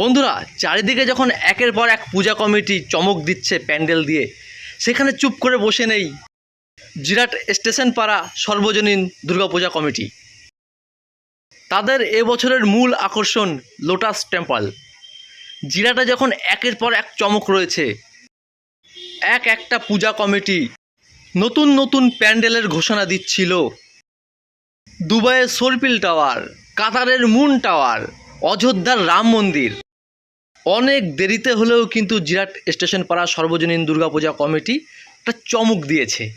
বন্ধুরা, চারিদিকে যখন একের পর এক পূজা কমিটি চমক দিচ্ছে প্যান্ডেল দিয়ে, সেখানে চুপ করে বসে নেই জিরাট স্টেশন পাড়া সর্বজনীন দুর্গাপূজা কমিটি। তাদের এবছরের মূল আকর্ষণ লোটাস টেম্পল। জিরাটে যখন একের পর এক চমক রয়েছে, এক একটা পূজা কমিটি নতুন নতুন প্যান্ডেলের ঘোষণা দিচ্ছিল। দুবাইয়ের সর্পিল টাওয়ার, কাতারের মুন টাওয়ার অযোধ্যার রাম মন্দির। অনেক দেরিতে হলেও কিন্তু জিরাট স্টেশন পাড়া সর্বজনীন দুর্গাপূজা কমিটি একটা চমক দিয়েছে।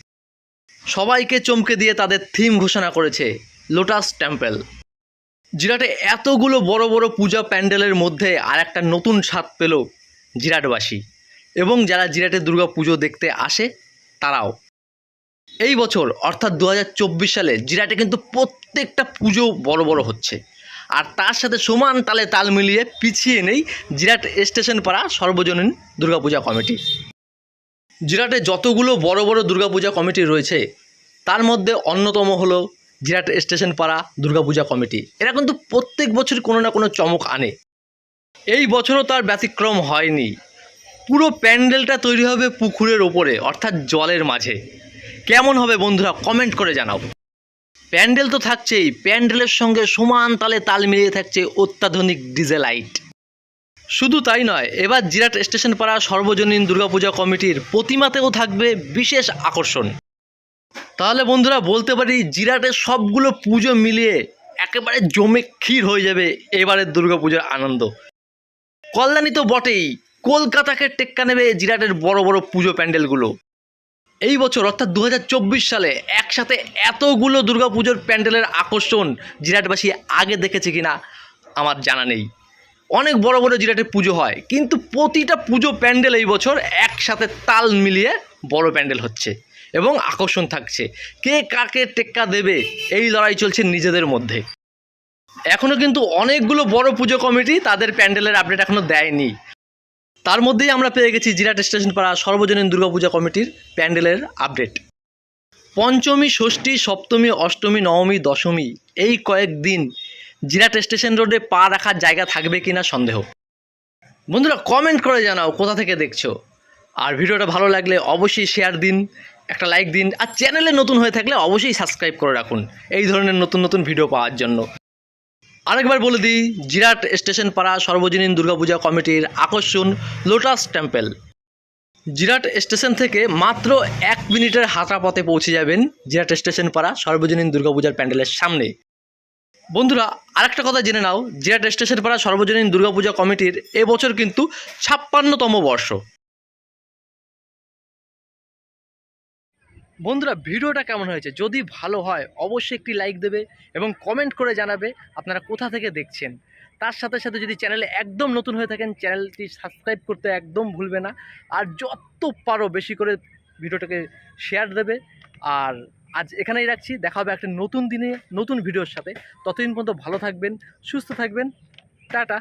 সবাইকে চমকে দিয়ে তাদের থিম ঘোষণা করেছে লোটাস টেম্পল। জিরাটে এতগুলো বড় বড় পূজা প্যান্ডেলের মধ্যে আর একটা নতুন স্বাদ পেল জিরাটবাসী এবং যারা জিরাটে দুর্গা পুজো দেখতে আসে, তারাও। এই বছর, অর্থাৎ দু হাজার চব্বিশ সালে, জিরাটে কিন্তু প্রত্যেকটা পুজো বড় বড় হচ্ছে। আর তার সাথে সমান তালে তাল মিলিয়ে পিছিয়ে নেই জিরাট স্টেশন পাড়া সর্বজনীন দুর্গাপূজা কমিটি। জিরাটে যতগুলো বড় বড় দুর্গাপূজা কমিটি রয়েছে, তার মধ্যে অন্যতম হলো জিরাট স্টেশন পাড়া দুর্গাপূজা কমিটি। এরা কিন্তু প্রত্যেক বছর কোনো না কোনো চমক আনে। এই বছরও তার ব্যতিক্রম হয়নি। পুরো প্যান্ডেলটা তৈরি হবে পুকুরের ওপরে, অর্থাৎ জলের মাঝে। কেমন হবে বন্ধুরা কমেন্ট করে জানাও। প্যান্ডেল তো থাকছেই। প্যান্ডেলের সঙ্গে সমান তালে তাল মিলিয়ে থাকছে অত্যাধুনিক ডিজে লাইট। শুধু তাই নয়, এবার জিরাট স্টেশন পাড়া সর্বজনীন দুর্গাপূজা কমিটির প্রতিমাতেও থাকবে বিশেষ আকর্ষণ। তাহলে বন্ধুরা, বলতে পারি জিরাটের সবগুলো পুজো মিলিয়ে একেবারে জমে ক্ষীর হয়ে যাবে এবারের দুর্গাপূজার আনন্দ। কল্যাণী তো বটেই, কলকাতাকে টেক্কা নেবে জিরাটের বড় বড় পুজো প্যান্ডেলগুলো। এই বছর অর্থাৎ দু হাজার চব্বিশ সালে একসাথে এতগুলো দুর্গাপুজোর প্যান্ডেলের আকর্ষণ জিরাটবাসী আগে দেখেছে কিনা আমার জানা নেই। অনেক বড় বড় জিরাটে পুজো হয়, কিন্তু প্রতিটা পুজো প্যান্ডেল এই বছর একসাথে তাল মিলিয়ে বড় প্যান্ডেল হচ্ছে এবং আকর্ষণ থাকছে। কে কাকে টেক্কা দেবে, এই লড়াই চলছে নিজেদের মধ্যে। এখনও কিন্তু অনেকগুলো বড় পুজো কমিটি তাদের প্যান্ডেলের আপডেট এখনও দেয়নি। তার মধ্যেই আমরা পেয়ে গেছি জিরাট স্টেশন পাড়া সর্বজনীন দুর্গাপূজা কমিটির প্যান্ডেলের আপডেট। পঞ্চমী, ষষ্ঠী, সপ্তমী, অষ্টমী, নবমী, দশমী এই কয়েকদিন জিরাট স্টেশন রোডে পা রাখার জায়গা থাকবে কিনা সন্দেহ। বন্ধুরা কমেন্ট করে জানাও কোথা থেকে দেখছ। আর ভিডিওটা ভালো লাগলে অবশ্যই শেয়ার দিন, একটা লাইক দিন। আর চ্যানেলে নতুন হয়ে থাকলে অবশ্যই সাবস্ক্রাইব করে রাখুন। এই ধরনের নতুন নতুন ভিডিও পাওয়ার জন্য। আরেকবার বলে দিই, জিরাট স্টেশন পাড়া সর্বজনীন দুর্গাপূজা কমিটির আকর্ষণ লোটাস টেম্পল। জিরাট স্টেশন থেকে মাত্র এক মিনিটের হাঁটা পথে পৌঁছে যাবেন জিরাট স্টেশন পাড়া সর্বজনীন দুর্গাপূজার প্যান্ডেলের সামনে। বন্ধুরা, আরেকটা কথা জেনে নাও, জিরাট স্টেশন পাড়া সর্বজনীন দুর্গাপূজা কমিটির এবছর কিন্তু ছাপ্পান্নতম বর্ষ। বন্ধুরা, ভিডিওটা কেমন হয়েছে? যদি ভালো হয়, অবশ্যই একটি লাইক দেবে এবং কমেন্ট করে জানাবে আপনারা কোথা থেকে দেখছেন। তার সাথে সাথে যদি চ্যানেলে একদম নতুন হয়ে থাকেন চ্যানেলটি সাবস্ক্রাইব করতে একদম ভুলবে না। আর যত পারো বেশি করে ভিডিওটাকে শেয়ার দেবে। আর আজ এখানেই রাখছি। দেখা হবে একটা নতুন দিনে, নতুন ভিডিওর সাথে। ততদিন পর্যন্ত ভালো থাকবেন, সুস্থ থাকবেন। টাটা।